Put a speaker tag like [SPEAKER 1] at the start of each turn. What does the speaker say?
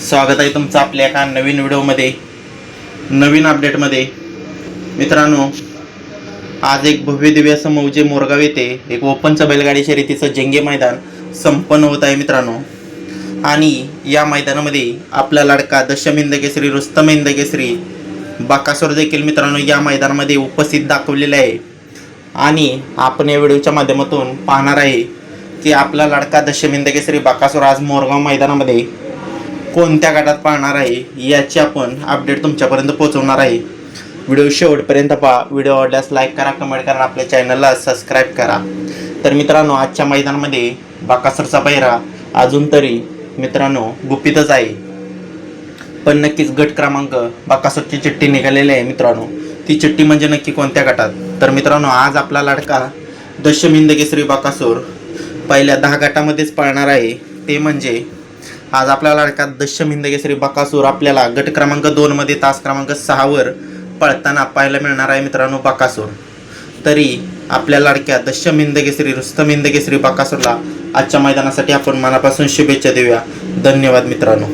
[SPEAKER 1] स्वागत आहे तुमचं आपल्या एका नवीन व्हिडिओमध्ये नवीन अपडेटमध्ये मित्रांनो आज एक भव्य दिव्य असं मोरगाव येथे एक ओपनचं बैलगाडी शर्यतीचं जंगे मैदान संपन्न होत आहे मित्रांनो. आणि या मैदानामध्ये आपला लाडका दशम इंदकेसरी रुस्तम इंदकेसरी बाकासोर देखील मित्रांनो या मैदानामध्ये उपस्थित दाखवलेले आहे. आणि आपण या व्हिडिओच्या माध्यमातून पाहणार आहे की आपला लाडका दशम इंदकेसरी बाकासोर आज मोरगाव मैदानामध्ये कोणत्या गटात पाहणार आहे याची आपण अपडेट तुमच्यापर्यंत पोहोचवणार आहे. व्हिडिओ शेवटपर्यंत पहा. व्हिडिओ आवडल्यास लाईक करा कमेंट करा आपल्या चॅनलला सबस्क्राईब करा. तर मित्रांनो आजच्या मैदानामध्ये बाकासरचा पहिरा अजून तरी मित्रांनो गुपितच आहे. पण नक्कीच गट क्रमांक बाकासरची चिठ्ठी निघालेली आहे मित्रांनो. ती चिठ्ठी म्हणजे नक्की कोणत्या गटात? तर मित्रांनो आज आपला लाडका दशमिंद केसरी बाकासूर पहिल्या दहा गटामध्येच पळणार आहे. ते म्हणजे आज आपल्या लाडका दशम हिंदकेसरी बकासूर आपल्याला गट क्रमांक दोनमध्ये तास क्रमांक सहावर पळताना पाहायला मिळणार आहे मित्रांनो बकासूर. तरी आपल्या लाडक्या दशम हिंदकेसरी रुस्तम हिंदकेसरी बकासूरला आजच्या मैदानासाठी आपण मनापासून शुभेच्छा देऊया. धन्यवाद मित्रांनो.